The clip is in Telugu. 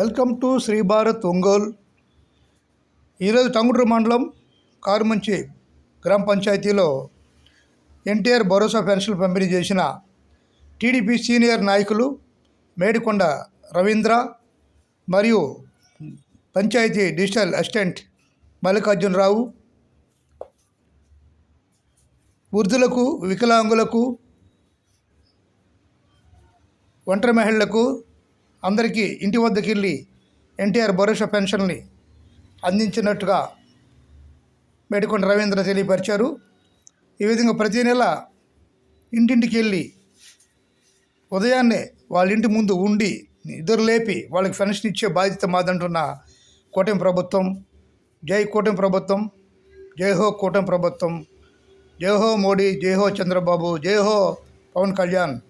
Welcome to Shri Bharat Ongole. ఈరోజు టంగుటూరు మండలం కారుమంచి గ్రామ పంచాయతీలో ఎన్టీఆర్ భరోసా పెన్షన్ పంపిణీ చేసిన టీడీపీ సీనియర్ నాయకులు మేడికొండ రవీంద్ర మరియు పంచాయతీ డిజిటల్ అసిస్టెంట్ మల్లికార్జునరావు వృద్ధులకు వికలాంగులకు ఒంటరి మహిళలకు అందరికీ ఇంటి వద్దకు వెళ్ళి ఎన్టీఆర్ భరోసా పెన్షన్ని అందించినట్టుగా మేడికొండ రవీంద్ర తెలియపరిచారు. ఈ విధంగా ప్రతి నెల ఇంటింటికి వెళ్ళి ఉదయాన్నే వాళ్ళ ఇంటి ముందు ఉండి ఇద్దరు లేపి వాళ్ళకి పెన్షన్ ఇచ్చే బాధ్యత మాదంటున్న కూటమి ప్రభుత్వం. జై కూటమి ప్రభుత్వం. జై హో కూటమి ప్రభుత్వం. జై హో మోడీ. జై హో చంద్రబాబు. జై హో పవన్ కళ్యాణ్.